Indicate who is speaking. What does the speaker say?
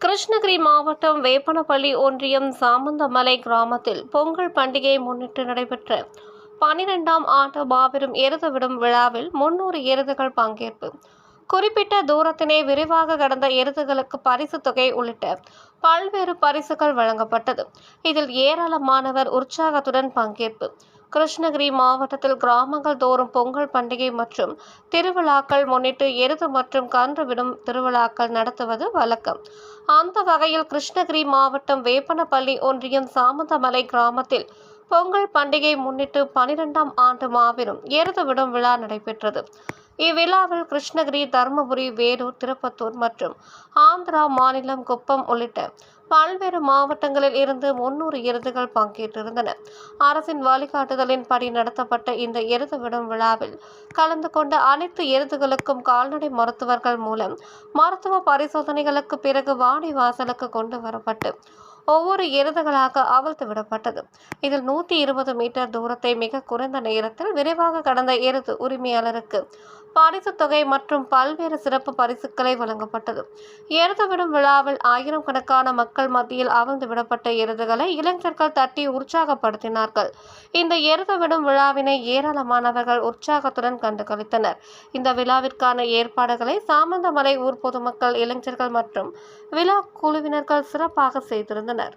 Speaker 1: கிருஷ்ணகிரி மாவட்டம் வேப்பனப்பள்ளி ஒன்றியம் சாமந்தமலை கிராமத்தில் பொங்கல் பண்டிகையை முன்னிட்டு நடைபெற்ற பனிரெண்டாம் ஆண்டு மாபெரும் எருது விடும் விழாவில் முன்னூறு எருதுகள் பங்கேற்பு. குறிப்பிட்ட தூரத்தினை விரைவாக கடந்த எருதுகளுக்கு பரிசு தொகை உள்ளிட்ட பல்வேறு பரிசுகள் வழங்கப்பட்டது. இதில் ஏராளமானவர் உற்சாகத்துடன் பங்கேற்பு. கிருஷ்ணகிரி மாவட்டத்தில் கிராமங்கள் தோறும் பொங்கல் பண்டிகை மற்றும் திருவிழாக்கள் முன்னிட்டு எருது மற்றும் கன்று விடும் திருவிழாக்கள் நடத்துவது வழக்கம். அந்த வகையில் கிருஷ்ணகிரி மாவட்டம் வேப்பனப்பள்ளி ஒன்றியம் சாமந்தமலை கிராமத்தில் பொங்கல் பண்டிகை முன்னிட்டு பனிரெண்டாம் ஆண்டு மாபெரும் எருது விடும் விழா நடைபெற்றது. இவ்விழாவில் கிருஷ்ணகிரி தருமபுரி வேலூர் திருப்பத்தூர் மற்றும் ஆந்திரா மாநிலம் குப்பம் உள்ளிட்ட பல்வேறு மாவட்டங்களில் இருந்து முன்னூறு எருதுகள் பங்கேற்றிருந்தன. அரசின் வழிகாட்டுதலின்படி நடத்தப்பட்ட இந்த எருது விடும் விழாவில் கலந்து கொண்ட அனைத்து எருதுகளுக்கும் கால்நடை மருத்துவர்கள் மூலம் மருத்துவ பரிசோதனைகளுக்கு பிறகு வாடி வாசலுக்கு கொண்டு வரப்பட்டு ஒவ்வொரு எருதுகளாக அவிழ்த்து விடப்பட்டது. இதில் நூற்றி இருபது மீட்டர் தூரத்தை மிக குறைந்த நேரத்தில் விரைவாக கடந்த எருது உரிமையாளருக்கு பரிசு தொகை மற்றும் பல்வேறு சிறப்பு பரிசுகளை வழங்கப்பட்டது. எருது விடும் விழாவில் ஆயிரம் கணக்கான மக்கள் மத்தியில் அவிழ்ந்து விடப்பட்ட எருதுகளை இளைஞர்கள் தட்டி உற்சாகப்படுத்தினார்கள். இந்த எருது விடும் விழாவினை ஏராளமானவர்கள் உற்சாகத்துடன் கண்டு கழித்தனர் இந்த விழாவிற்கான ஏற்பாடுகளை சாமந்தமலை ஊர் பொதுமக்கள் இளைஞர்கள் மற்றும் விழா குழுவினர்கள் சிறப்பாக செய்திருந்தனர்.